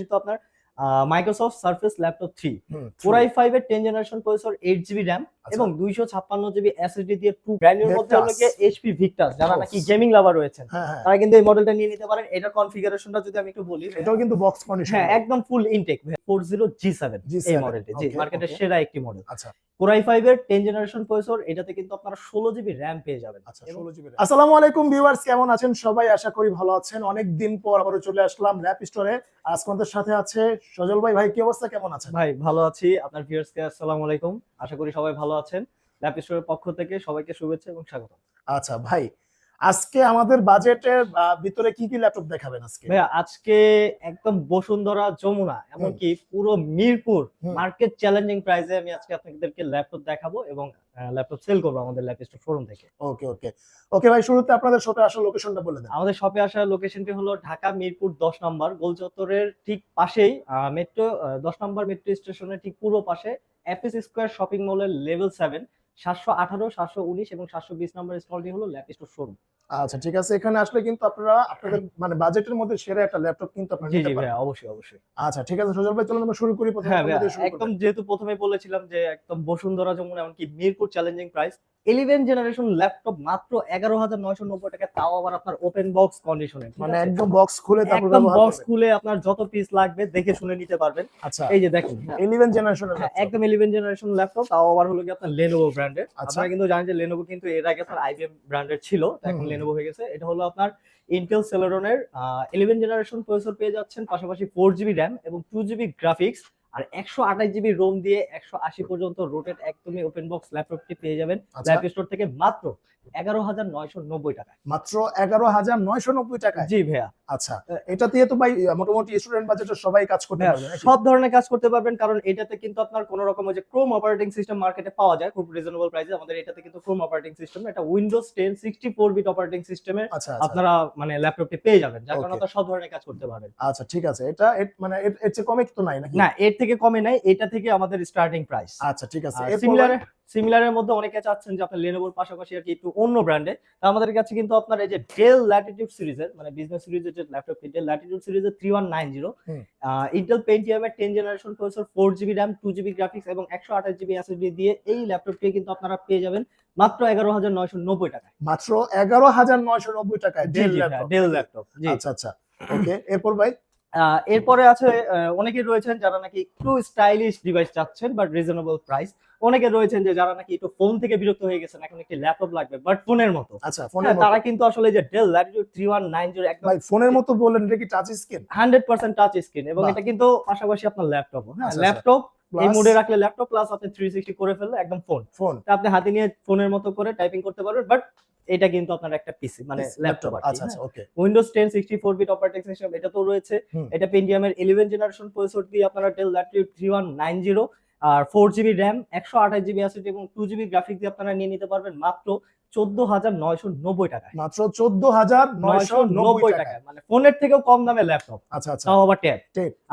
কিন্তু আপনার Microsoft Surface laptop three four I five এর ten generation processor eight GB RAM. এবং দুইশো ছাপ্পান্ন জিবি এসএসডি দিয়ে টু ব্র্যান্ডের মধ্যে Vectors। এইচপি ভিক্টাস যারা নাকি গেমিং লাভার রয়েছেন। হ্যাঁ হ্যাঁ। তারা কিন্তু এই মডেলটা নিয়ে নিতে পারেন। এটার কনফিগারেশনটা যদি আমি একটু বলি এটাও কিন্তু বক্স কন্ডিশন হ্যাঁ একদম full intact four zero G seven G7, এই মডেলটি জি মার্কেটের সেরা একটি মডেল আচ্ছা। কোর আই ফাইভ এর টেন জেনারেশন প্রসেসর এটাতে কিন্তু আপনারা ষোলো জিবি র্যাম পেয়ে যাবেন। আচ্ছা আসসালামু আলাইকুম ভিউয়ার্স কেমন আছেন? সবাই আশা করি ভালো আছেন। অনেক দিন পর আবারও চলে আসলাম ল্যাপ স্টোরে আজকে আমাদের সাথে আছে সজল ভাই ভাই কি অবস্থা? কেমন আছেন? ভাই ভালো আছি। আপনার ভিউয়ার্স কে আসসালামু আলাইকুম। আশা করি সবাই ভালো আছেন। ল্যাপ স্টোরের পক্ষ থেকে সবাইকে শুভেচ্ছা এবং স্বাগত। আচ্ছা ভাই আজকে আমাদের বাজেটের ভিতরে কি কি ল্যাপটপ দেখাবেন আজকে? ভাইয়া আজকে একদম বসুন্ধরা যমুনা এমনকি পুরো মিরপুর মার্কেট চ্যালেঞ্জিং প্রাইসে আমি আজকে আপনাদেরকে ল্যাপটপ দেখাবো এবং ল্যাপটপ সেল করব আমাদের ল্যাপ স্টোর শোরুম থেকে। ওকে ওকে। ওকে ভাই শুরুতে আপনাদের শপে আসার লোকেশনটা বলে দেন। আমাদের শপে আসার লোকেশনটি হলো ঢাকা মিরপুর দশ নম্বর গোলচত্বরের ঠিক পাশেই মেট্রো দশ নম্বর মেট্রো স্টেশনের ঠিক পূর্ব পাশে এফএস স্কোয়ার শপিং মলের লেভেল সেভেন সাতশো আঠারো সাতশো উনিশ এবং সাতশো বিশ নম্বর স্টলটি হলো ল্যাপিস্টোর শোরুম আচ্ছা ঠিক আছে। এখানে আসলে কিন্তু আপনারা আপনাদের মানে বাজেটের মধ্যে সেরা একটা ল্যাপটপ কিন্তু আপনারা জি নিতে পারেন। অবশ্যই অবশ্যই। আচ্ছা ঠিক আছে সজল ভাই চলুন আমরা শুরু করি প্রথমে। হ্যাঁ একদম যেহেতু প্রথমে বলেছিলাম যে একদম বসুন্ধরা যেমন এমনকি Mirpur challenging price eleven generation laptop মাত্র এগারো হাজার নয়শো নব্বই টাকা তাও আবার আপনার ওপেন বক্স কন্ডিশনে মানে একদম বক্স খুলে তারপর একদম বক্স খুলে আপনার যত পিস লাগবে দেখে শুনে নিতে পারবেন। আচ্ছা। এই যে দেখুন হ্যাঁ, 11 জেনারেশনের হ্যাঁ, একদম ইলেভেন জেনারেশন ল্যাপটপ তাও আবার হলো কি আপনার লেনোভো ব্র্যান্ডের আচ্ছা। আপনারা কিন্তু জানেন যে লেনোভো কিন্তু এর আগে আপনার আইবিএম ব্র্যান্ডের ছিল এখন। লেনোভো হয়ে গেছে। এটা হলো আপনার ইন্টেল সেলেরনের ইলেভেন জেনারেশন প্রসেসর পেয়ে যাচ্ছেন পাশাপাশি ফোর জিবি র্যাম এবং টু জিবি গ্রাফিক্স আর একশো আঠাশ জিবি রোম দিয়ে একশো আশি পর্যন্ত রোটেট একদমই ওপেন বক্স ল্যাপটপটি পেয়ে যাবেন। আচ্ছা। ল্যাপ স্টোর থেকে মাত্র এগারো হাজার নয়শো নব্বই টাকায়। মাত্র এগারো হাজার নয়শো নব্বই টাকায়? জি ভাইয়া। আচ্ছা এটা দিয়ে তো ভাই মোটামুটি স্টুডেন্ট বাজেটের সবাই কাজ করতে হ্যাঁ, পারবে সব ধরনের কাজ করতে পারবেন কারণ এটাতে কিন্তু আপনার কোন রকম যে ক্রোম অপারেটিং সিস্টেম মার্কেটে পাওয়া যায় খুব রিজনেবল প্রাইসে আমাদের এটাতে কিন্তু ক্রোম অপারেটিং সিস্টেম এটা Windows ten sixty four bit operating আচ্ছা আপনারা মানে ল্যাপটপে পেয়ে যাবেন যার কারণে আপনারা সব ধরনের কাজ করতে পারবেন। আচ্ছা ঠিক আছে। এটা মানে এর এর চেয়ে কমে তো নাই নাকি? না এর থেকে কমে নাই এটা থেকে আমাদের স্টার্টিং প্রাইস আচ্ছা ঠিক আছে। সিমিলার সিমিলারের মধ্যে অনেকে চাচ্ছেন যে আপনার লেনোভোর পাশাপাশি আর কি একটু অন্য ব্র্যান্ডে তা আমাদের কাছে কিন্তু আপনার এই যে ডেল ল্যাটিটিউড সিরিজের মানে বিজনেস সিরিজের যে ল্যাপটপটি ডেল ল্যাটিটিউড সিরিজের three one nine zero. Intel Pentium এর ten generation processor four GB RAM two GB graphics এবং একশো আঠাশ জিবি এসএসডি দিয়ে এই ল্যাপটপটি কিন্তু আপনারা পেয়ে যাবেন মাত্র এগারো হাজার নয়শো নব্বই টাকায়। মাত্র এগারো হাজার নয়শো নব্বই টাকায় ডেল ল্যাপটপ ডেল ল্যাপটপ জি। আচ্ছা আচ্ছা ওকে এরপর ভাই? আহ, এরপরে আছে আহ, অনেকে রয়েছেন যারা নাকি একটু স্টাইলিশ ডিভাইস চাচ্ছেন বাট রিজনেবল প্রাইস অনেকে রয়েছেন যে যারা নাকি একটু ফোন থেকে বিরক্ত হয়ে গেছেন এখন একটি ল্যাপটপ লাগবে বাট ফোনের মতো। আচ্ছা হ্যাঁ, ফোনের তারা কিন্তু আসলে যে Dell Latitude three one nine zero একদম ভাই ফোনের মতো বললেন এটা কি touch screen hundred percent touch screen এবং এটা কিন্তু পাশাপাশি আপনার ল্যাপটপ হ্যাঁ আচ্ছা, আচ্ছা। ল্যাপটপ এই মোডে রাখলে ল্যাপটপ প্লাস আপনি থ্রি সিক্সটি করে ফেললে একদম ফোন ফোন আপনি হাতে নিয়ে ফোনের মতো করে টাইপিং করতে পারবেন বাট এটা কিন্তু আপনার একটা পিসি মানে ল্যাপটপ আচ্ছা আচ্ছা okay Windows ten sixty four bit operating system এটা তো রয়েছে। এটা পেন্টিয়ামের ইলেভেন জেনারেশন প্রসেসর দিয়ে আপনারা Dell Latitude three one nine zero আর ফোর জিবি র্যাম একশো আঠাশ জিবি আছে এবং টু জিবি গ্রাফিক দিয়ে আপনারা নিয়ে নিতে পারবেন মাত্র চোদ্দ হাজার নয়শো নব্বই টাকায়। মাত্র চোদ্দ হাজার নয়শো নব্বই টাকায়। মানে ফোনের থেকেও কম দামে ল্যাপটপ। আচ্ছা আচ্ছা। আবার ট্যাব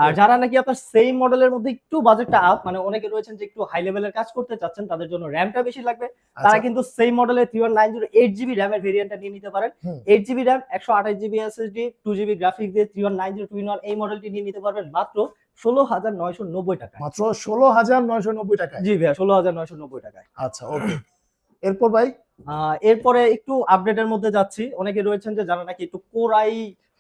আর যারা নাকি আপনার সেম মডেলের মধ্যে একটু বাজেটটা আপ মানে অনেকে রয়েছেন যে একটু হাই লেভেলের কাজ করতে চাচ্ছেন তাদের জন্য র্যামটা বেশি লাগবে। তারা আচ্ছা, কিন্তু সেম মডেলের three one nine zero eight GB র্যামের ভেরিয়েন্টটা নিয়ে নিতে পারেন। এইট জিবি র্যাম একশো আঠাশ GB SSD two GB graphics দিয়ে three one nine zero two one এই মডেলটি নিয়ে নিতে পারবেন মাত্র ষোলো হাজার নয়শো নব্বই টাকা মাত্র ষোলো হাজার নয়শো নব্বই টাকা জি ভাইয়া ষোলো হাজার নয়শো নব্বই টাকায়। আচ্ছা ওকে এরপর ভাই? এরপরে একটু আপডেটের মধ্যে যাচ্ছি। অনেকে রয়েছেন যে যারা নাকি একটু কোরাই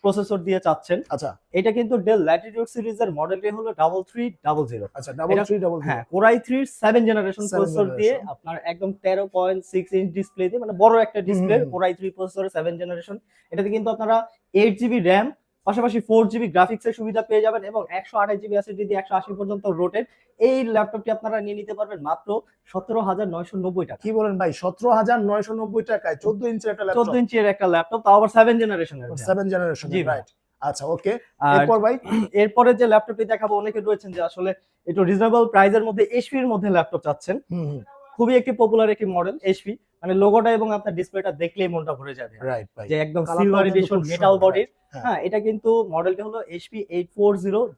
প্রসেসর দিয়ে চাচ্ছেন। আচ্ছা। এটা কিন্তু ডেল ল্যাটিটিউড সিরিজের মডেলটি হলো ডাবল থ্রি ডাবল জিরো আচ্ছা ডাবল থ্রি ডাবল হ্যাঁ core i three seven generation processor দিয়ে আপনার একদম তেরো পয়েন্ট সিক্স ইঞ্চ ডিসপ্লে দিয়ে মানে বড় একটা display. Core i three processor seven generation এটাতে কিন্তু আপনারা এইট জিবি র্যাম পাশাপাশি ফোর জিবি গ্রাফিক্সের সুবিধা পেয়ে যাবেন এবং একশো আঠাশ জিবি আছে যদি একশো আশি পর্যন্ত রোটেট এই ল্যাপটপটি আপনারা নিয়ে নিতে পারবেন মাত্র সতেরো হাজার নয়শো নব্বই টাকা। কি বলেন ভাই? সতেরো হাজার নয়শো নব্বই টাকায় চোদ্দ ইঞ্চের একটা চোদ্দ ইঞ্চির একটা ল্যাপটপ তাও আবার সেভেন জেনারেশনের সেভেন জেনারেশন। রাইট আচ্ছা ওকে এরপর ভাই? এরপরে যে ল্যাপটপটি দেখাবো অনেকে রয়েছেন যে আসলে একটু রিজনেবল প্রাইসের মধ্যে এইচপির মধ্যে ল্যাপটপ চাচ্ছেন। খুবই একটি পপুলার একটি মডেল এইচপি মানে লোগোটা এবং আপনার ডিসপ্লেটা দেখলেই মনটা ভরে যাবে রাইট ভাই যে একদম সিলভার এডিশন মেটাল বডির হ্যাঁ। এটা কিন্তু মডেলটা হলো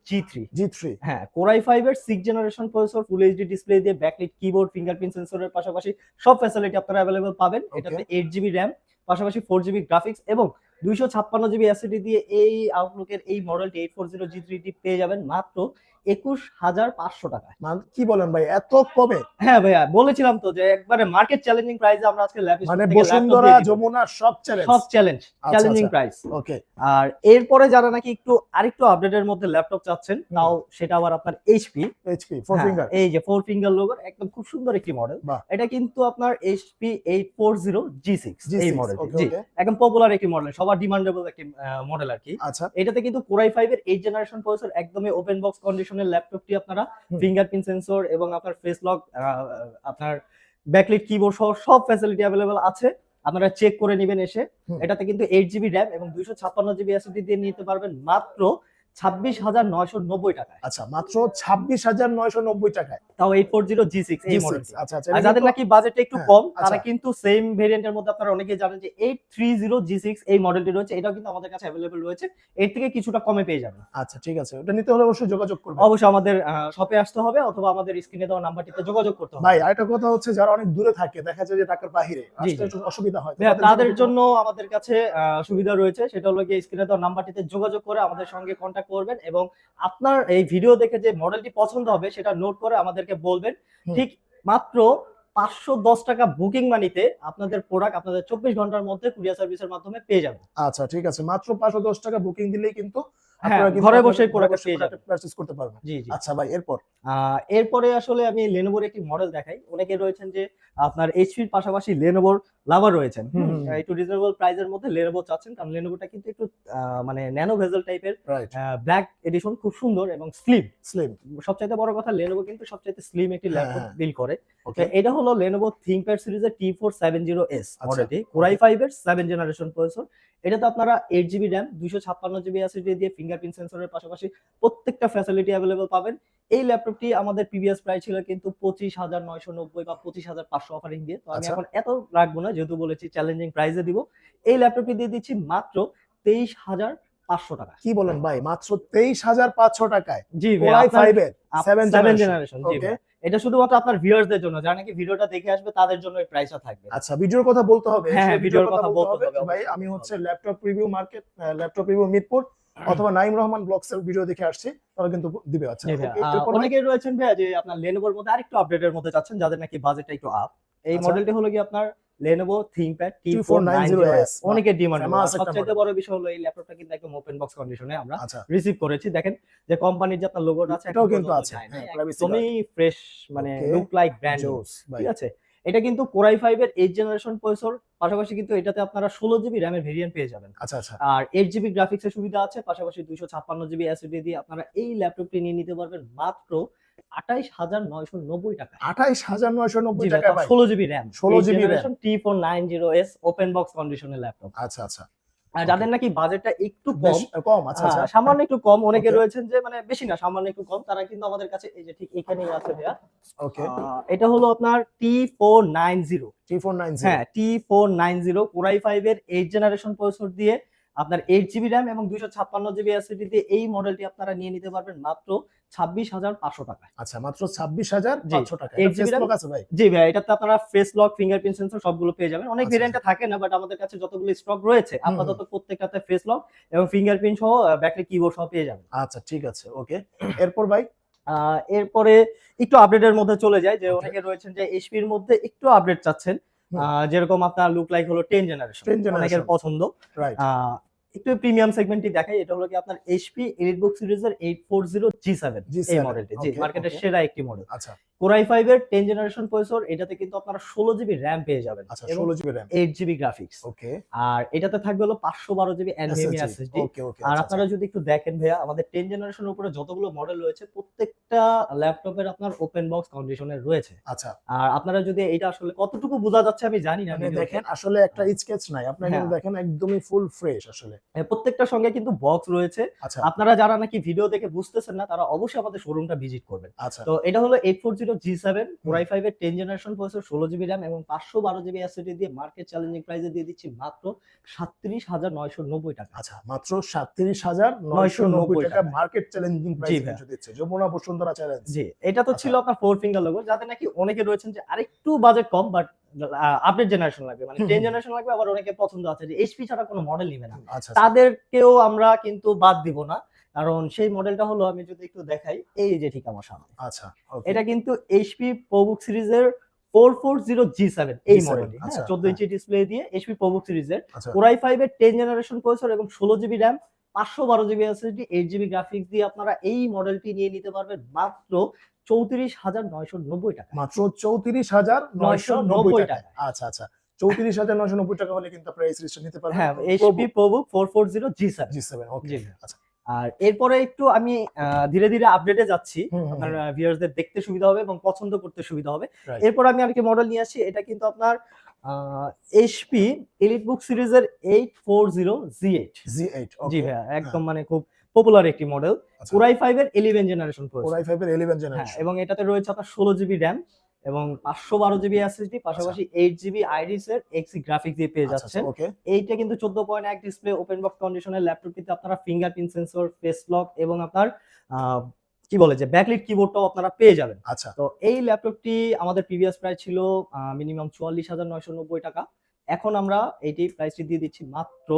জি থ্রি জি থ্রি হ্যাঁ কোরাই ফাইভ এর six generation processor full HD display দিয়ে কিবোর্ড ফিঙ্গারপ্রিন্ট সেন্সরের পাশাপাশি সব ফ্যাসিলিটি আপনারা পাবেন। এটাতে পাশাপাশি গ্রাফিক্স এবং দুইশো ছাপ্পান্ন জিবি এসিডি দিয়ে এই আউটলুকের এই মডেলটি এইট ফোর জিরো জি থ্রিটি পেয়ে যাবেন মাত্র একুশ হাজার পাঁচশো মান- কি বলেন ভাই এত কমে? হ্যাঁ ভাইয়া বলেছিলাম তো যে একবারে মার্কেট চ্যালেঞ্জিং প্রাইসে আমরা আজকে ল্যাপ মানে বসুন্ধরা যমুনা সব চ্যালেঞ্জ সব চ্যালেঞ্জ চ্যালেঞ্জিং। প্রাইস ওকে আর এরপরে যারা নাকি একটু আরেকটু আপডেটের মধ্যে ল্যাপটপ চাচ্ছেন তাও সেটা আবার আপনার এইচপি এইচপি ফোর ফিঙ্গার এই যে ফোর ফিঙ্গার লোগোর একদম খুব সুন্দর একটি মডেল এটা কিন্তু আপনার HP eight four zero G six এই মডেল জি একদম পপুলার একটি মডেল সবার ডিমান্ডেবল একটি মডেল আর কি। আচ্ছা। এটাতে কিন্তু কোরাই ফাইভ এর এইট জেনারেশন প্রসেসর একদমই ওপেন বক্স কন্ডিশনের ল্যাপটপটি আপনারা। ফিঙ্গারপ্রিন্ট সেন্সর এবং আপনার ফেস লক আপনার ব্যাকলিট কিবোর্ড সহ সব ফ্যাসিলিটি অ্যাভেলেবল আছে। আপনারা চেক করে নেবেন এসে। এটাতে কিন্তু এইট জিবি র্যাম এবং দুইশো ছাপ্পান্ন জিবি এসএসডি দিয়ে নিতে পারবেন মাত্র ছাব্বিশ হাজার নয়শো নব্বই টাকায়। আচ্ছা মাত্র ছাব্বিশ হাজার নয়শো নব্বই টাকায়। তাও eight four zero G six এই মডেলটি আচ্ছা আচ্ছা। যাদের নাকি বাজেটটা একটু হ্যাঁ, কম তারা আচ্ছা। কিন্তু সেম ভেরিয়েন্টের মধ্যে আপনারা অনেকেই জানেন যে eight three zero G six এই মডেলটি রয়েছে। এটাও কিন্তু আমাদের কাছে অ্যাভেলেবল রয়েছে। এর থেকে কিছুটা কমে পেয়ে যাবেন। আচ্ছা ঠিক আছে। ওটা নিতে হলে অবশ্যই যোগাযোগ করবেন। অবশ্যই আমাদের শপে আসতে হবে অথবা আমাদের স্ক্রিনে দেওয়া নাম্বারটিতে যোগাযোগ করতে হবে। ভাই আরেকটা কথা হচ্ছে যারা অনেক দূরে থাকে দেখা যায় যে টাকার বাহিরে অসুবিধা হয়। তাদের জন্য- আমাদের কাছে সুবিধা রয়েছে। সেটা হলো গিয়ে স্ক্রিনে দেওয়া নাম্বারটিতে যোগাযোগ করে আমাদের সঙ্গে কন্ট্যাক্ট করবেন এবং আপনার এই ভিডিও দেখে যে মডেলটি পছন্দ হবে সেটা নোট করে আমাদেরকে বলবেন। ঠিক মাত্র পাঁচশো দশ টাকা বুকিং মানিতে আপনাদের প্রোডাক্ট আপনাদের চব্বিশ ঘণ্টার মধ্যে কুরিয়ার সার্ভিসের মাধ্যমে পেয়ে যাবেন। আচ্ছা ঠিক আছে। মাত্র পাঁচশো দশ টাকা বুকিং দিলেই কিন্তু ঘরে বসেই ঘরে বসে করতে পারবেন। জি জি। আচ্ছা ভাই এরপর? এরপরে আসলে আমি লেনোভোর একটি মডেল দেখাই। অনেকে রয়েছেন যে আপনার এইচপির পাশাপাশি লেনোভোর লাভার রয়েছেন। একটু রিজনেবল প্রাইসের মধ্যে লেনোভো চাচ্ছেন। কারণ লেনোভোটা কিন্তু একটু মানে ন্যানো ভেজেল টাইপের ব্ল্যাক এডিশন খুব সুন্দর এবং স্লিম স্লিম সবচাইতে বড় কথা লেনোভো কিন্তু সবচাইতে স্লিম একটি হ্যাঁ, ল্যাপটপ হ্যাঁ। বিল করে এটা হলো লেনোভো থিংকপ্যাড সিরিজের T four seven zero S. মডেলটি কোরাই ফাইভ এর সেভেন জেনারেশন প্রসেসর এটাতে আপনারা এইট জিবি র্যাম দুইশো ছাপ্পান্ন জিবি এসএসডি দিয়ে ফিঙ্গারপ্রিন্ট সেন্সরের পাশাপাশি প্রত্যেকটা ফ্যাসিলিটি অ্যাভেলেবল পাবেন। এই ল্যাপটপটি আমাদের প্রিভিয়াস প্রাইস ছিল কিন্তু পঁচিশ হাজার নয়শো নব্বই বা পঁচিশ হাজার পাঁচশো অফারিং দিয়ে। তো আমি আচ্ছা। এখন এত রাখব না যেহেতু বলেছি চ্যালেঞ্জিং প্রাইসে দিব। এই ল্যাপটপটি দিয়ে দিচ্ছি মাত্র তেইশ হাজার পাঁচশো টাকা। কি বলেন ভাই? মাত্র তেইশ হাজার পাঁচশো টাকায়? জি ভাই, ফাইভ এর সেভেন জেনারেশন জি এটা শুধুমাত্র আপনার ভিউয়ার্সদের জন্য যারা নাকি ভিডিওটা দেখে আসবে তাদের জন্য এই প্রাইসটা থাকবে। আচ্ছা ভিডিওর কথা বলতে হবে। হ্যাঁ, ভিডিওর কথা বলতে হবে, ভাই আমি হচ্ছে laptop review market laptop review Mirpur. অথবা নাইম রহমান ব্লগস এর ভিডিও দেখে আসছি তারা কিন্তু দিবে আচ্ছা। ভাই? রয়েছেন ভাইয়া যে আপনার লেনোভোর মধ্যে আরেকটু আপডেটের মধ্যে চাচ্ছেন যাদের নাকি বাজেটটা একটু আপ এই আচ্ছা। মডেলটি হলো কি আপনার টি ফোর T490S, অনেকের ডিমান্ড সবচেয়ে বড় বিষয় হলো এই ল্যাপটপটা কিন্তু একদম ওপেন বক্স কন্ডিশনে আমরা আচ্ছা। রিসিভ করেছি। দেখেন যে কোম্পানির যে আপনার লোগোটা আছে এটাও কিন্তু আছে, নাই। হ্যাঁ, একদমই ফ্রেশ মানে লুক লাইক ব্র্যান্ড ঠিক আছে? এটা কিন্তু কোরাই ফাইভ এর এইট জেনারেশন প্রসেসর পাশাপাশি কিন্তু এটাতে আপনারা ষোলো জিবি র্যামের ভেরিয়েন্ট পেয়ে যাবেন। আচ্ছা আচ্ছা। আর এইট জিবি গ্রাফিক্স এর সুবিধা আছে পাশাপাশি দুইশো ছাপ্পান্ন জিবি এসএসডি দিয়ে আপনারা এই ল্যাপটপটি নিয়ে নিতে পারবেন মাত্র আঠাইশ হাজার নয়শো নব্বই টাকা আঠাইশ হাজার নয়শো নব্বই টাকা ষোলো GB RAM 16 GB RAM। T four nine zero S open box কন্ডিশনের ল্যাপটপ আচ্ছা আচ্ছা। যাদের নাকি বাজেটটা একটু কম কম আচ্ছা আচ্ছা। হ্যাঁ, সামান্য একটু কম অনেকে রয়েছেন যে মানে বেশি না সামান্য একটু কম তারা কিন্তু আমাদের কাছে এই যে ঠিক এখানেই আছে ভাইয়া। ওকে এটা হলো আপনার T four nine zero T four nine হ্যাঁ T four nine zero core i five এর 8 জেনারেশন প্রসেসর দিয়ে আপনার এইট জিবি র্যাম এবং দুইশো ছাপ্পান্ন জিবি এসএসডি দিয়ে এই মডেলটি আপনারা নিয়ে নিতে পারবেন মাত্র ছাব্বিশ হাজার পাঁচশো টাকা আচ্ছা মাত্র ছাব্বিশ হাজার পাঁচশো টাকা 8 GB আছে ভাই? জি ভাই এটাতে আপনারা ফেস লক ফিঙ্গারপ্রিন্ট সেন্সর সবগুলো পেয়ে যাবেন। অনেক আচ্ছা, ভেরিয়েন্টে থাকে না বাট আমাদের কাছে যতগুলো স্টক রয়েছে আপাতত প্রত্যেকটাতে ফেস লক এবং ফিঙ্গারপ্রিন্ট সহ ব্যাটারি কিবোর্ড সহ পেয়ে যাবেন। আচ্ছা ঠিক আছে ওকে এরপর ভাই? এরপরে একটু আপডেটের মধ্যে চলে যায় যে Okay. অনেকে রয়েছেন যে এইচপির মধ্যে একটু আপডেট চাচ্ছেন। যেরকম আপনার লুক লাইক হলো টেন জেনারেশন 10 generation। অনেকের পছন্দ। একটু প্রিমিয়াম সেগমেন্টটি দেখাই এটা হলো কি আপনার এইচপি এলিটবুক সিরিজের eight four zero G seven এই মডেলটি জি মার্কেটের সেরা একটি মডেল আচ্ছা। কোরাই ফাইভ এর টেন জেনারেশন প্রসেসর এটাতে কিন্তু আপনারা ষোলো জিবি র্যাম পেয়ে যাবেন আচ্ছা এবং ষোলো GB RAM eight GB graphics okay আর এটাতে থাকবে হলো পাঁচশো বারো GB NVMe SSD okay okay আর আপনারা যদি একটু দেখেন ভাইয়া আমাদের টেন জেনারেশনের উপরে যতগুলো মডেল রয়েছে প্রত্যেকটা ল্যাপটপের আপনার ওপেন বক্স কন্ডিশনের রয়েছে। আচ্ছা। আর আপনারা যদি এটা আসলে কতটুকু বোঝা যাচ্ছে আমি জানি না দেখেন আসলে একটা স্কেচ নাই। আপনারা হ্যাঁ। দেখেন একদমই ফুল ফ্রেশ আসলে। হ্যাঁ, প্রত্যেকটার সঙ্গে কিন্তু বক্স রয়েছে। আচ্ছা। আপনারা যারা নাকি ভিডিও দেখে বুঝতেছেন না তারা অবশ্যই আমাদের শোরুমটা ভিজিট করবেন। আচ্ছা। তো এটা হলো eight four zero G seven core i five এর টেন জেনারেশন প্রসেসর ষোলো জিবি র্যাম এবং পাঁচশো বারো জিবি এসএসডি দিয়ে মার্কেট চ্যালেঞ্জিং প্রাইসে দিয়ে দিচ্ছি মাত্র সাতত্রিশ হাজার নয়শো নব্বই টাকা। আচ্ছা মাত্র সাতত্রিশ হাজার নয়শো নব্বই 990 টাকা। মার্কেট চ্যালেঞ্জিং প্রাইস দিচ্ছে। যমুনা বসুন্ধরা চ্যালেঞ্জ জি এটা তো ছিল আপনার ফোর ফিঙ্গার লোগো যাতে নাকি অনেকে রয়েছেন যে আরেকটু বাজেট কম বাট আপডেট জেনারেশন লাগবে। মানে টেন জেনারেশন লাগবে আবার অনেকে পছন্দ আছে যে এইচপি ছাড়া কোনো মডেল নিবে না। আচ্ছা আচ্ছা। তাদেরকেও আমরা কিন্তু বাদ দিব না কারণ সেই মডেলটা হলো আমি যদি একটু দেখাই এই যে ঠিক আমার সামনে। আচ্ছা এটা কিন্তু এইচপি প্রোবুক সিরিজের four four zero G seven এই G7, মডেলটি আচ্ছা, চোদ্দ হ্যাঁ। ইঞ্চি ডিসপ্লে দিয়ে এইচপি প্রোবুক সিরিজের কোরাই ফাইভ এর টেন জেনারেশন প্রসেসর এবং ষোলো জিবি র্যাম পাঁচশো বারো GB SSD eight GB graphics দিয়ে আপনারা এই মডেলটি নিয়ে নিতে পারবেন। মাত্র চৌত্রিশ হাজার নয়শো নব্বই টাকা। মাত্র চৌত্রিশ হাজার নয়শো নব্বই টাকা। আচ্ছা আচ্ছা। চৌত্রিশ হাজার নয়শো নব্বই টাকা হলে কিন্তু আপনারা এই সিরিজটা নিতে পারবেন। হ্যাঁ HP ProBook four four zero G seven G seven okay আচ্ছা। আর এরপরে একটু আমি ধীরে ধীরে আপডেটে যাচ্ছি। আপনার ভিউয়ার্সদের দেখতে সুবিধা হবে এবং পছন্দ করতে সুবিধা হবে. এরপর আমি আরেকটি মডেল নিয়ে আসছি এটা কিন্তু আপনার এইচপি এলিট বুক সিরিজের eight four zero G eight G eight G ভাইয়া একদম মানে খুব পপুলার একটি মডেল আচ্ছা। কোরাই ফাইভ এর eleven generation core i five এর ইলেভেন হ্যাঁ জেনারেশন এবং এটাতে রয়েছে আপনার ষোলো জিবি র্যাম এবং পাঁচশো বারো জিবি এসএসডি পাশাপাশি এইট জিবি আইরিস এর এক্সি গ্রাফিক্স দিয়ে পেয়ে যাচ্ছেন। এইটা কিন্তু চোদ্দ পয়েন্ট এক ডিসপ্লে ওপেন বক্স কন্ডিশনের ল্যাপটপটিতে আপনারা ফিঙ্গারপ্রিন্ট সেন্সর ফেস লক এবং আপনার আহ, কি বলে যে ব্যাকলিট কিবোর্ডটাও আপনারা পেয়ে যাবেন। আচ্ছা। তো এই ল্যাপটপটি আমাদের প্রিভিয়াস প্রাইস ছিল মিনিমাম চুয়াল্লিশ হাজার নয়শো নব্বই টাকা। এখন আমরা এইটি প্রাইসটি দিয়ে দিচ্ছি মাত্র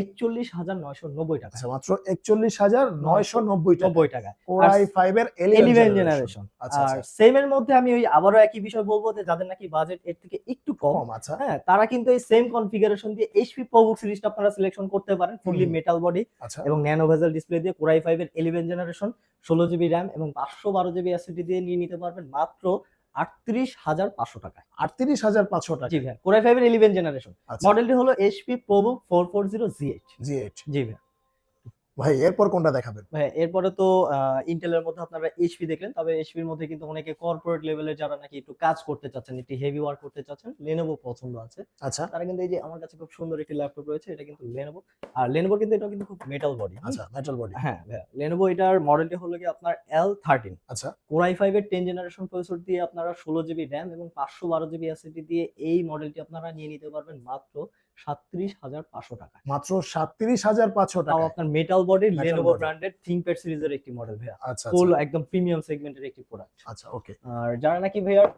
একচল্লিশ হাজার নয়শো নব্বই টাকা। আচ্ছা মাত্র একচল্লিশ হাজার নয়শো নব্বই নব্বই টাকা। কোরাই ফাইভ এর ইলেভেন জেনারেশন আচ্ছা আর আচ্ছা সেম এর মধ্যে আমি ওই আবারও একই বিষয় বলব যে যাদের নাকি বাজেট এর থেকে একটু কম আচ্ছা। হ্যাঁ তারা কিন্তু এই সেম কনফিগারেশন দিয়ে এইচপি প্রোবুক সিরিজটা আপনারা সিলেকশন করতে পারেন ফুললি মেটাল বডি আচ্ছা। এবং ন্যানো ভেজেল ডিসপ্লে দিয়ে কোরাই ফাইভ এর ইলেভেন জেনারেশন ষোলো জিবি র্যাম এবং পাঁচশো বারো জিবি এসএসডি দিয়ে নিয়ে নিতে পারবেন মাত্র আটত্রিশ হাজার পাঁচশো টাকা আটত্রিশ হাজার পাঁচশো টাকা। জি ভাই কোরাই ফাইভের ইলেভেন জেনারেশন আচ্ছা। মডেলটি হলো HP ProBook four four zero G eight G ভাই। ভাই এরপর কোনটা দেখাবেন? ভাই এরপরে তো ইন্টেলের মধ্যে আপনারা এইচপি দেখলেন তবে এইচপির মধ্যে কিন্তু অনেকে কর্পোরেট লেভেলে যারা নাকি একটু কাজ করতে চাচ্ছেন একটু হেভি ওয়ার্ক করতে চাচ্ছেন লেনোভো পছন্দ আছে। আচ্ছা। তারা কিন্তু এই যে আমার কাছে খুব সুন্দর একটি ল্যাপটপ রয়েছে এটা কিন্তু লেনোভো আর লেনোভো কিন্তু এটা কিন্তু খুব মেটাল বডি আচ্ছা মেটাল বডি হ্যাঁ লেনোভো এটার মডেলটি হলো কি আপনার এল থার্টিন আচ্ছা। কোরাই ফাইভ এর টেন জেনারেশন প্রসেসর দিয়ে আপনারা ষোলো জিবি র্যাম এবং পাঁচশো বারো জিবি এসএসডি দিয়ে এই মডেলটি আপনারা নিয়ে নিতে পারবেন মাত্র সাতত্রিশ হাজার পাঁচশো টাকা। মাত্র সাতত্রিশ হাজার পাঁচশো টাকা আপনার মেটাল বডির Metal লেনোভো body। ব্র্যান্ডের থিংকপ্যাড সিরিজের একটি মডেল ভাইয়া। আচ্ছা ফুল আচ্ছা। একদম প্রিমিয়াম সেগমেন্টের একটি প্রোডাক্ট আচ্ছা ওকে আর যারা নাকি ভাইয়ার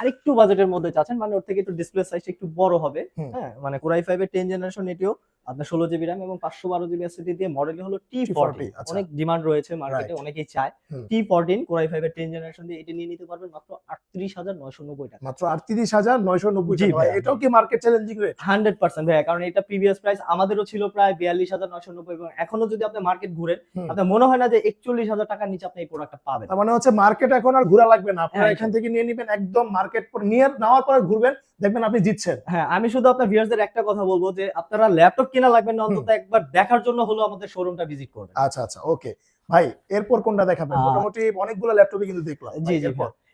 আরেকটু বাজেটের মধ্যে চাচ্ছেন মানে ওর থেকে একটু ডিসপ্লে সাইজটা একটু বড় হবে। হ্যাঁ মানে কোরাই ফাইভ এর টেন জেনারেশন এটিও আপনার ষোলো জিবি র্যাম এবং পাঁচশো বারো জিবি এসএসডি দিয়ে মডেলটি হলো টি T40, আচ্ছা। অনেক ডিমান্ড রয়েছে মার্কেটে অনেকেই চায়। T fourteen core i five এর টেন জেনারেশন দিয়ে এটি নিয়ে নিতে পারবেন মাত্র আটত্রিশ হাজার নয়শো নব্বই টাকা। মাত্র আটত্রিশ হাজার নয়শো নব্বই জি ভাই, এটাও কি market challenging rate hundred percent ভাইয়া কারণ এটা প্রিভিয়াস প্রাইস আমাদেরও ছিল প্রায় বিয়াল্লিশ হাজার নয়শো নব্বই এবং এখনও যদি আপনি মার্কেট ঘুরেন। আপনার মনে হয় না যে একচল্লিশ হাজার টাকার নিচে আপনি এই প্রোডাক্টটা পাবেন। তার মানে হচ্ছে মার্কেট এখন আর ঘোরা লাগবে না। আপনারা হ্যাঁ, এখান থেকে নিয়ে নিবেন একদম মার্কেট নিয়ে নেওয়ার পরে ঘুরবেন দেখবেন আপনি জিতছেন। হ্যাঁ আমি শুধু আপনার ভিউয়ারদের একটা কথা বলব যে আপনারা ল্যাপটপ কেনা লাগবেন না অন্তত একবার দেখার জন্য হলো আমাদের শোরুমটা ভিজিট করবেন। আচ্ছা আচ্ছা ওকে ভাই এরপর কোনটা দেখাবেন? মোটামুটি অনেকগুলো ল্যাপটপই কিন্তু দেখলাম জি জি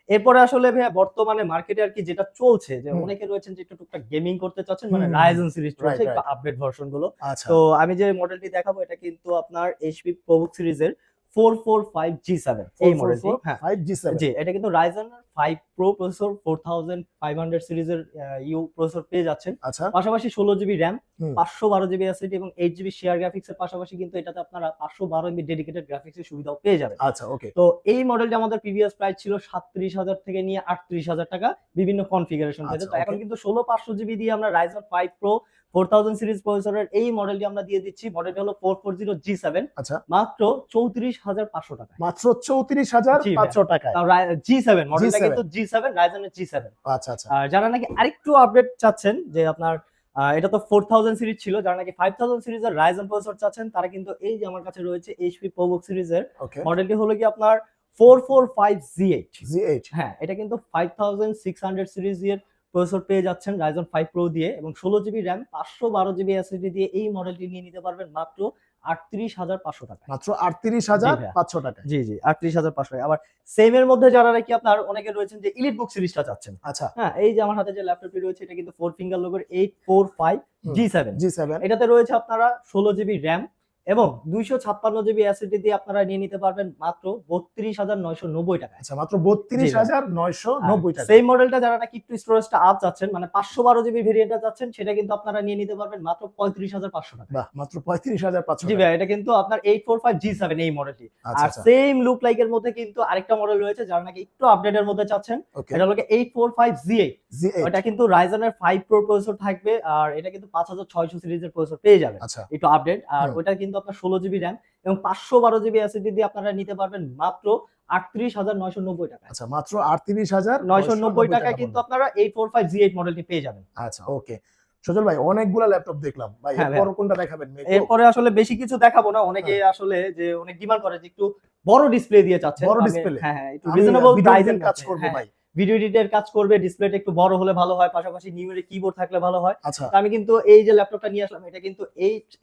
এরপরে? আসলে ভাইয়া বর্তমানে মার্কেটে আর কি যেটা চলছে যে অনেকে রয়েছেন যে একটু টুকটাক গেমিং করতে চাচ্ছেন মানে রাইজেন সিরিজ চলছে আপডেট ভার্সনগুলো। আচ্ছা। তো আমি যে মডেলটি দেখাবো এটা কিন্তু আপনার এইচপি প্রবুক সিরিজের four four five G seven এই মডেলটি হ্যাঁ ফাইভ জি সেভেন জি এটা কিন্তু Ryzen five pro processor four thousand five hundred সিরিজের ইউ প্রসেসর পেয়ে যাচ্ছেন। আচ্ছা। পাশাপাশি ষোলো জিবি র্যাম পাঁচশো বারো জিবি এসএসডি এবং এইট জিবি শেয়ার গ্রাফিক্স এর পাশাপাশি কিন্তু এটাতে আপনারা পাঁচশো বারো এমবি ডেডিকেটেড গ্রাফিক্স এর সুবিধাও পেয়ে যাবেন। আচ্ছা ওকে তো এই মডেলটা আমাদের প্রিভিয়াস প্রাইস ছিল সাতত্রিশ হাজার থেকে নিয়ে আটত্রিশ হাজার টাকা বিভিন্ন কনফিগারেশন পেতে তো এখন কিন্তু ষোলো পাঁচশো জিবি দিয়ে আমরা Ryzen five pro four thousand series প্রসেসরের এই মডেলটি আমরা দিয়ে দিচ্ছি। মডেলটা হলো four four zero G seven আচ্ছা। মাত্র চৌত্রিশ হাজার পাঁচশো টাকা মাত্র চৌত্রিশ হাজার পাঁচশো টাকায়। জি সেভেন মডেলটা G7 কিন্তু জি সেভেন রাইজনের জি সেভেন আচ্ছা আচ্ছা। আর যারা নাকি আরেকটু আপডেট চাচ্ছেন যে আপনার এটা তো ফোর থাউজেন্ড সিরিজ ছিল যারা নাকি ফাইভ থাউজেন্ড সিরিজের রাইজন প্রসেসর চাচ্ছেন তারা কিন্তু এই যে আমার কাছে রয়েছে এইচপি প্রোবুক সিরিজের মডেলটি হলো কি আপনার four four five G eight G eight হ্যাঁ এটা কিন্তু five thousand six hundred series এর প্রসেসর পেয়ে যাচ্ছেন রাইজন ফাইভ প্রো দিয়ে এবং ষোলো জিবি র্যাম পাঁচশো বারো জিবি এসএসডি দিয়ে এই মডেলটি নিয়ে নিতে পারবেন মাত্র আটত্রিশ হাজার পাঁচশো টাকা মাত্র আটত্রিশ হাজার পাঁচশো টাকা জি জি আটত্রিশ হাজার পাঁচশো টাকা আবার সেম এর মধ্যে যারা নাকি আপনার অনেকে রয়েছেন যে ইলিট বুক সিরিজটা চাচ্ছেন। আচ্ছা। হ্যাঁ এই যে আমার হাতে যে ল্যাপটপটি রয়েছে এটা কিন্তু four finger লোগোর eight four five G seven G seven এটাতে রয়েছে আপনারা ষোলো জিবি র্যাম এবং দুইশো ছাপ্পান্ন জিবি এসএসডি দিয়ে আপনারা নিয়ে নিতে পারবেন মাত্র বত্রিশ হাজার নয়শো নব্বই টাকায়। আচ্ছা মাত্র বত্রিশ হাজার নয়শো নব্বই টাকা সেই মডেলটা যারা নাকি একটু স্টোরেজটা আপ যাচ্ছেন মানে পাঁচশো বারো জিবি ভেরিয়েন্টটা যাচ্ছেন সেটা কিন্তু আপনারা নিয়ে নিতে পারবেন মাত্র পঁয়ত্রিশ হাজার পাঁচশো টাকা মাত্র পঁয়ত্রিশ হাজার পাঁচশো জি ভাই এটা কিন্তু আপনার eight four five G seven এই মডেলটি আচ্ছা আর সেম লুক লাইক এর মধ্যে কিন্তু আরেকটা মডেল রয়েছে যারা নাকি একটু আপডেটের মধ্যে চাচ্ছেন। এটা হলো eight four five G eight. ওটা কিন্তু রাইজনের ফাইভ প্রো প্রসেসর থাকবে আর এটা কিন্তু পাঁচ হাজার ছয়শো সিরিজের প্রসেসর পেয়ে যাবে আচ্ছা। একটু আপডেট আর। ওটা কিন্তু আপনার ষোলো জিবি র্যাম এবং পাঁচশো বারো জিবি এসএসডি দিয়ে আপনারা নিতে পারবেন মাত্র আটত্রিশ হাজার নয়শো নব্বই টাকা আচ্ছা মাত্র আটত্রিশ হাজার নয়শো নব্বই টাকায় কিন্তু আপনারা এই ফোর ফাইভ জি এইট মডেলটি পেয়ে যাবেন। আচ্ছা ওকে সজল ভাই অনেকগুলা ল্যাপটপ দেখলাম। ভাই হ্যাঁ, এরপর কোনটা দেখাবেন? এরপরে আসলে বেশি কিছু দেখাবো না অনেকে আসলে যে অনেক ডিমান্ড করে যে একটু বড় ডিসপ্লে দিয়ে চাচ্ছে বড় display? হ্যাঁ হ্যাঁ একটু রিজনেবল প্রাইসের কাজ করব ভাই। ভিডিও এডিটের কাজ করবে ডিসপ্লেটা একটু বড় হলে ভালো হয় পাশাপাশি নিউমেরিক কিবোর্ড থাকলে ভালো হয়। আচ্ছা। আমি কিন্তু এই যে ল্যাপটপটা নিয়ে আসলাম এটা কিন্তু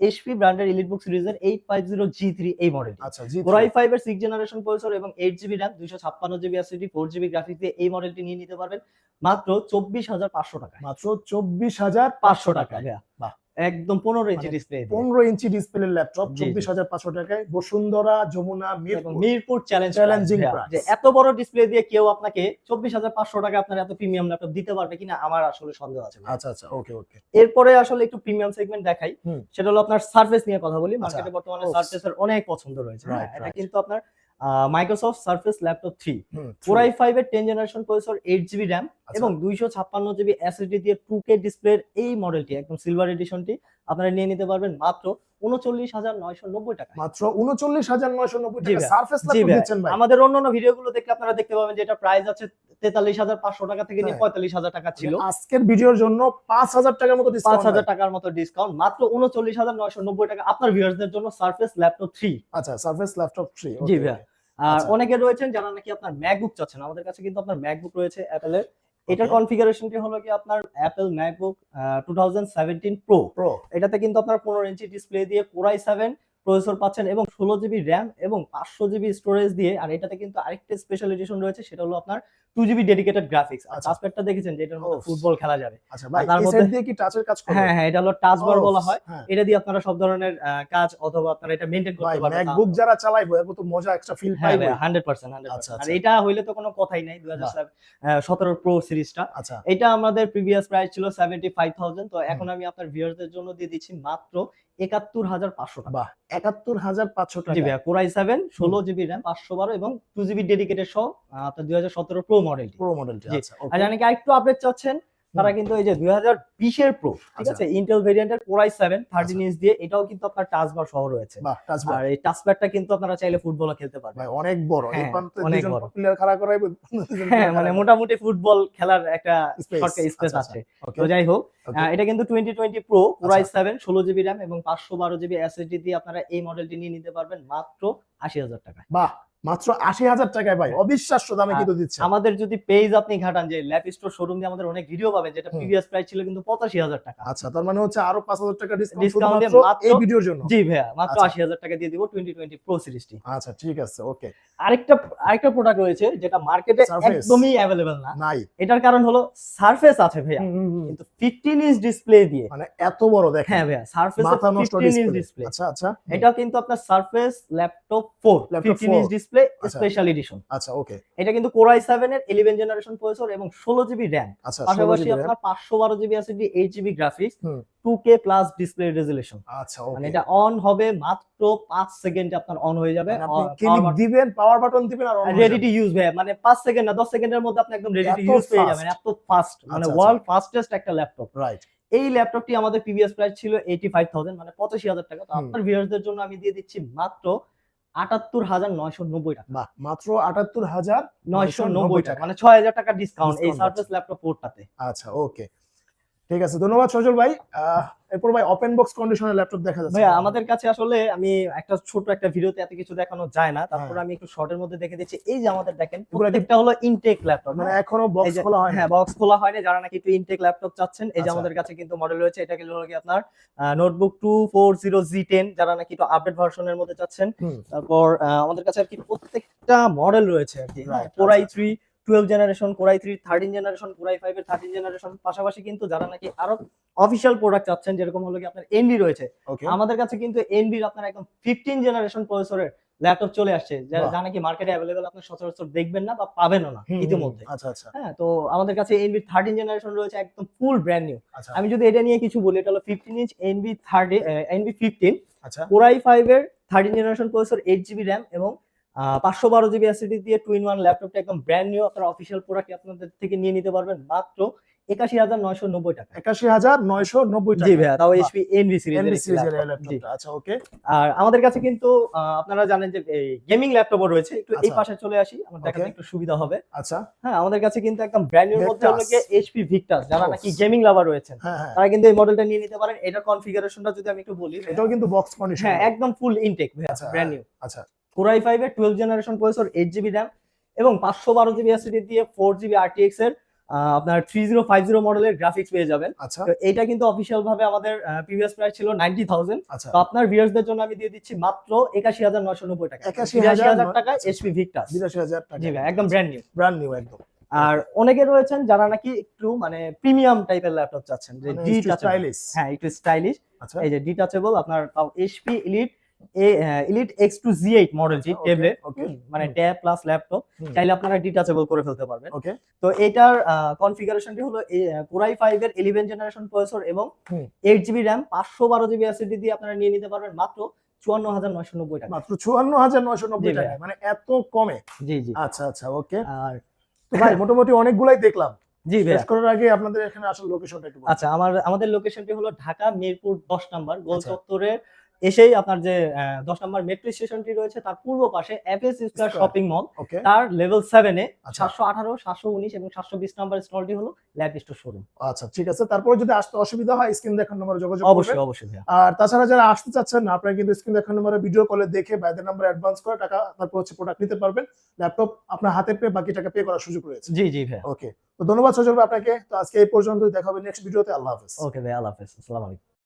এইচপি ব্র্যান্ডের ইলিটবুক সিরিজের eight five zero G three এই মডেল আচ্ছা কোরাই ফাইভ এর সিক্স জেনারেশন প্রসেসর এবং এইট জিবি র্যাম দুইশো ছাপ্পান্ন GB SSD four GB graphics দিয়ে এই মডেলটি নিয়ে নিতে পারবেন। মাত্র চব্বিশ হাজার পাঁচশো টাকা মাত্র চব্বিশ হাজার পাঁচশো টাকা ভাইয়া। বাহ। একদম পনেরো ইঞ্চি মানে ডিসপ্লে পনেরো ইঞ্চি ডিসপ্লে ল্যাপটপ। চব্বিশ হাজার পাঁচশো টাকায় বসুন্ধরা যমুনা মিরপুর। মিরপুর চ্যালেঞ্জ চ্যালেঞ্জিং যে এত বড় ডিসপ্লে দিয়ে কেউ আপনাকে চব্বিশ হাজার পাঁচশো টাকা আপনার এত প্রিমিয়াম ল্যাপটপ দিতে পারবে কিনা আমার আসলে সন্দেহ আছে আচ্ছা আচ্ছা ওকে ওকে এরপরে আসলে একটু প্রিমিয়াম সেগমেন্ট দেখাই। সেটা হলো আপনার সার্ফেস নিয়ে কথা বলি। আচ্ছা, মার্কেটে বর্তমানে oops. সার্ফেসের অনেক পছন্দ রয়েছে। হ্যাঁ, এটা কিন্তু আপনার Microsoft Surface laptop three four i five এর ten generation processor eight GB RAM. এবং দুইশো ছাপ্পান্ন জিবি এসএসডি দিয়ে টু কে ডিসপ্লের এই মডেলটি একদম সিলভার এডিশনটি আপনারা নিয়ে নিতে পারবেন মাত্র উনচল্লিশ হাজার নয়শো নব্বই টাকা মাত্র উনচল্লিশ হাজার নয়শো নব্বই টাকা সার্ফেস ল্যাপটপ আমাদের অন্যান্য ভিডিওগুলো দেখলে আপনারা দেখতে পাবেন যে এটা প্রাইস আছে তেতাল্লিশ হাজার পাঁচশো টাকা থেকে নিয়ে হ্যাঁ। পঁয়তাল্লিশ হাজার টাকা ছিল। আজকের ভিডিওর জন্য পাঁচ হাজার টাকার মতো পাঁচ হাজার টাকার মতো ডিসকাউন্ট মাত্র উনচল্লিশ হাজার নয়শো নব্বই টাকা। আপনার ভিউয়ার্সদের জন্য সার্ফেস ল্যাপটপ থ্রি আচ্ছা সার্ফেস ল্যাপটপ থ্রি জি ভাইয়া। আর আচ্ছা। অনেকে রয়েছেন যারা নাকি আপনার ম্যাকবুক চাচ্ছেন আমাদের কাছে কিন্তু আপনার ম্যাকবুক রয়েছে অ্যাপেলের এটার. কনফিগারেশনটি হলো কি আপনার Apple MacBook two thousand seventeen pro pro এটাতে কিন্তু আপনার পনেরো ইঞ্চি ডিসপ্লে দিয়ে কোরাই সেভেন প্রসেসর পাচ্ছেন এবং ষোলো জিবি র্যাম এবং পাঁচশো জিবি স্টোরেজ দিয়ে আর এটাতে কিন্তু আরেকটা স্পেশাল এডিশন রয়েছে সেটা হলো আপনার টু জিবি ডেডিকেটেড গ্রাফিক্স আর আচ্ছা। টাচপ্যাডটা দেখেছেন যে এটার মধ্যে. ফুটবল খেলা যাবে। আচ্ছা তার মধ্যে- দিয়ে কি টাচের কাজ হ্যাঁ হ্যাঁ এটা হলো টাচ বার বলা হয়। হ্যাঁ। এটা দিয়ে আপনারা সব ধরনের কাজ অথবা আপনারা এটা মেনটেন করতে পারবেন। ম্যাকবুক যারা চালাইবো এর তো মজা একটা ফিল পাইবে হান্ড্রেড পার্সেন্ট হান্ড্রেড আচ্ছা, আর আচ্ছা। এটা হইলে তো কোনো কথাই নাই দুই হাজার সতেরো প্রো সিরিজটা আচ্ছা। এটা আমাদের প্রিভিয়াস প্রাইস ছিল সেভেন্টি ফাইভ থাউজেন্ড তো এখন আমি আপনার ভিউয়ারদের জন্য দিয়ে দিচ্ছি মাত্র একাত্তর হাজার পাঁচশো টাকা। বাহ। একাত্তর হাজার পাঁচশো জি টাকা। ভাইয়া কোরাই সেভেন ষোলো জিবি র্যাম পাঁচশো বারো এবং টু জিবি ডেডিকেটেড সহ আপনার দুই হাজার সতেরো প্রো মডেল প্রো মডেল জি। আচ্ছা আর ওকে জানি কি আরেকটু আপডেট চাচ্ছেন? তারা কিন্তু এই যে দুই হাজার বিশের প্রো ঠিক আচ্ছা। আছে? ইন্টেল ভেরিয়েন্টের কোরাই সেভেন থার্টিন আচ্ছা। ইঞ্চ দিয়ে এটাও কিন্তু আপনার টাচ বার সহ রয়েছে। আর এই টাচ প্যাডটা কিন্তু আপনারা চাইলে ফুটবলও খেলতে পারবেন। অনেক বড়। হ্যাঁ, অনেক বড়। প্লেয়ার খাড়া করাইবে হ্যাঁ মানে মোটামুটি ফুটবল খেলার একটা স্পেস আচ্ছা, আছে। তো যাই হোক এটা কিন্তু twenty twenty pro core i আচ্ছা। সেভেন ষোলো জিবি র্যাম এবং পাঁচশো বারো জিবি এসএসডি দিয়ে আপনারা এই মডেলটি নিয়ে নিতে পারবেন মাত্র আশি হাজার টাকা বাহ। মাত্র আশি হাজার টাকায় ভাই অবিশ্বাস্য দামে কিন্তু দিচ্ছে। আমাদের যদি পেজ আপনি ঘাটান যে ল্যাপ স্টোর শোরুম দিয়ে আমাদের অনেক ভিডিও পাবেন যেটা প্রিভিয়াস প্রাইস ছিল কিন্তু পঁচাশি হাজার টাকা। আচ্ছা তার মানে হচ্ছে আরও পাঁচ হাজার টাকা ডিসকাউন্ট এই ভিডিওর জন্য? জি ভাইয়া মাত্র আচ্ছা। আশি হাজার টাকা দিয়ে দিব টোয়েন্টি টোয়েন্টি প্রো সিরিজটি আচ্ছা ঠিক আছে ওকে আরেকটা আরেকটা প্রোডাক্ট রয়েছে যেটা মার্কেটে। একদমই অ্যাভেলেবেল না। নাই। এটার কারণ হলো সারফেস আছে ভাইয়া। কিন্তু ফিফটিন ইঞ্চ ডিসপ্লে দিয়ে। মানে এত বড় দেখেন। হ্যাঁ ভাইয়া সারফেস ফিফটিন ইঞ্চ ডিসপ্লে আচ্ছা আচ্ছা। এটা কিন্তু আপনার Surface laptop four fifteen inch display আচ্ছা। স্পেশাল এডিশন আচ্ছা ওকে এটা কিন্তু কোরাই সেভেন এর ইলেভেন জেনারেশন প্রসেসর এবং ষোলো জিবি র্যাম আচ্ছা পাশাপাশি আপনার পাঁচশো বারো GB SSD eight GB graphics হুম। টু কে প্লাস ডিসপ্লে আচ্ছা মানে এটা অন হবে মাত্র সেকেন্ডে আপনার অন হয়ে যাবে। মানে আপনি ক্লিক দিবেন পাওয়ার বাটন দিবেন আর রেডি টু ইউজ ভাই মানে পাঁচ সেকেন্ড না দশ সেকেন্ডের মধ্যে আপনি একদম রেডি টু ইউজ পেয়ে যাবেন এত ফাস্ট মানে আচ্ছা, আচ্ছা। ওয়ার্ল্ড ফাস্টেস্ট একটা ল্যাপটপ রাইট এই ল্যাপটপটি আমাদের প্রিভিয়াস প্রাইস ছিল এইটি ফাইভ থাউজেন্ড মানে পঁচাশি হাজার টাকা। তো। আপনার ভিউয়ারদের জন্য আমি দিয়ে দিচ্ছি মাত্র আটাত্তর হাজার নয়শো নব্বই টাকা। বাহ মাত্র আটাত্তর হাজার নয়শো নব্বই টাকা। মানে ছয় হাজার টাকা ডিসকাউন্ট এই সার্ভিস ল্যাপটপ ফোরটাতে আচ্ছা ওকে ঠিক আছে ধন্যবাদ সজল ভাই। এরপর ভাই ওপেন বক্স কন্ডিশনের ল্যাপটপ দেখা যাচ্ছে। ভাইয়া আমাদের কাছে আসলে আমি একটা ছোট একটা ভিডিওতে এত কিছু দেখানো যায় না। তারপর হ্যাঁ। আমি একটু শর্টের মধ্যে দেখে দিচ্ছি। এই যে আমাদের দেখেন প্রত্যেকটা হলো ইনটেক ল্যাপটপ মানে এখনও বক্স খোলা হয় হ্যাঁ বক্স খোলা হয়নি। যারা নাকি একটু ইনটেক ল্যাপটপ চাচ্ছেন এই যে আচ্ছা। আমাদের কাছে কিন্তু মডেল রয়েছে। এটা কিন্তু হলো কি আপনার notebook two four zero G ten যারা নাকি একটু আপডেট ভার্সনের মধ্যে চাচ্ছেন। তারপর আমাদের কাছে আর কি প্রত্যেকটা মডেল রয়েছে আর কি। I three twelve generation core i three thirteen generation core i five এর থার্টিন জেনারেশন পাশাপাশি কিন্তু যারা নাকি আরও অফিসিয়াল প্রোডাক্ট চাচ্ছেন যেরকম হলো কি আপনার এনডি রয়েছে। আমাদের কাছে কিন্তু এনবির আপনার একদম ফিফটিন জেনারেশন প্রসেসরের ল্যাপটপ চলে আসছে যা নাকি মার্কেটে অ্যাভেলেবেল আপনি সচরাচর দেখবেন না বা পাবেনও না ইতিমধ্যে। আচ্ছা আচ্ছা। হ্যাঁ তো আমাদের কাছে এনবির থার্টিন জেনারেশন রয়েছে একদম ফুল ব্র্যান্ড নিউ আমি যদি এটা নিয়ে কিছু বলি এটা হলো fifteen inch NB thirty NB fifteen আচ্ছা। কোরাই ফাইভ এর thirteen generation processor eight GB RAM এবং পাঁচশো বারো জিবি এসিডি দিয়ে টু ইন ওয়ান ল্যাপটপটা একদম ব্র্যান্ড নিউ আপনার অফিসিয়াল প্রোডাক্ট আপনাদের থেকে নিয়ে নিতে পারবেন। মাত্র একাশি হাজার নয়শো নব্বই টাকা একাশি হাজার নয়শো নব্বই জি ভাইয়া তাও। এইচপি ল্যাপটপটা আচ্ছা ওকে আর আমাদের কাছে কিন্তু আপনারা জানেন যে গেমিং ল্যাপটপও রয়েছে। একটু এই আচ্ছা। পাশে চলে আসি আমার দেখাতে একটু সুবিধা হবে। আচ্ছা। হ্যাঁ আমাদের কাছে কিন্তু একদম ব্র্যান্ড নিউ মধ্যে হলো. এইচপি ভিক্টাস যারা নাকি গেমিং লাভার রয়েছেন। হ্যাঁ হ্যাঁ। তারা কিন্তু এই মডেলটা নিয়ে নিতে পারেন। এটার কনফিগারেশনটা যদি আমি একটু বলি এটাও কিন্তু বক্স কন্ডিশন হ্যাঁ একদম ফুল ইনটেক আচ্ছা, ব্র্যান্ড নিউ আচ্ছা। কোরাই ফাইভ এর twelve generation processor eight GB RAM এবং পাঁচশো বারো জিবি এসিডি দিয়ে ফোর জিবি আরটিএক্স এর আপনার থ্রি জিরো ফাইভ জিরো মডেলের গ্রাফিক্স পেয়ে যাবেন। আচ্ছা। এটা কিন্তু অফিসিয়াল ভাবে আমাদের প্রিভিয়াস প্রাইস ছিল নাইনটি থাউজেন্ড আচ্ছা। তো আপনার ভিউয়ার্সদের জন্য আমি দিয়ে দিচ্ছি মাত্র একাশি হাজার নয়শো নব্বই টাকা। 81,990 বিরাশি হাজার টাকা এইচপি ভিক্টাস বিরাশি হাজার টাকা। একদম ব্র্যান্ড নিউ ব্র্যান্ড নিউ একদম। আর অনেকে রয়েছেন যারা নাকি একটু মানে প্রিমিয়াম টাইপের ল্যাপটপ চাচ্ছেন যে মানে ডিটাচেবল স্টাইলিশ হ্যাঁ একটু স্টাইলিশ আচ্ছা। এই যে ডিটাচেবল আপনার তাও এইচপি ইলিট এ Elite x two G eight আচ্ছা, okay, ট্যাবলেট মানে ট্যাব প্লাস ল্যাপটপ চাইলে আপনারা ডিটাচেবল করে ফেলতে পারবেন। ওকে তো এটার কনফিগারেশনটি হলো কোরাই ফাইভ এর ইলেভেন জেনারেশন প্রসেসর এবং। এইট জিবি র্যাম পাঁচশো বারো জিবি এসএসডি দিয়ে আপনারা নিয়ে নিতে পারবেন মাত্র চুয়ান্ন হাজার নয়শো নব্বই টাকা। মাত্র চুয়ান্ন হাজার নয়শো নব্বই জি টাকা মানে এত কমে? জি জি। আচ্ছা আচ্ছা ওকে আর তো ভাই মোটামুটি অনেকগুলাই দেখলাম। জি শেষ করার আগে আপনাদের এখানে আসল লোকেশনটা একটু আচ্ছা আমার আমাদের লোকেশনটি হলো ঢাকা মিরপুর দশ নম্বর গোল আচ্ছা। চত্বরের এসেই আপনার যে দশ নম্বর মেট্রো স্টেশনটি রয়েছে তার পূর্ব পাশে এফএস স্কয়ার শপিং মল তার লেভেল সেভেনে আচ্ছা। সাতশো আঠারো সাতশো উনিশ এবং সাতশো বিশ নম্বর স্টলটি হলো ল্যাব স্টোর শোরুম আচ্ছা ঠিক আছে। তারপরে যদি আসতে অসুবিধা হয় স্ক্রিন দেখার নম্বরে যোগাযোগ অবশ্যই অবশ্যই আর তাছাড়া যারা আসতে চাচ্ছেন আপনারা কিন্তু স্ক্রিন দেখার নম্বরে ভিডিও কলে দেখে বাইদের নাম্বার অ্যাডভান্স করে টাকা তারপর হচ্ছে প্রোডাক্ট নিতে পারবেন। ল্যাপটপ আপনার হাতে পেয়ে বাকি টাকা পে করার সুযোগ রয়েছে। জি জি ভাই ওকে তো ধন্যবাদ সজল ভাই আপনাকে। তো আজকে এই পর্যন্ত দেখা হবে নেক্সট ভিডিওতে আল্লাহ হাফেজ। ওকে ভাই আল্লাহ হাফেজ। আসসালামু আলাইকুম।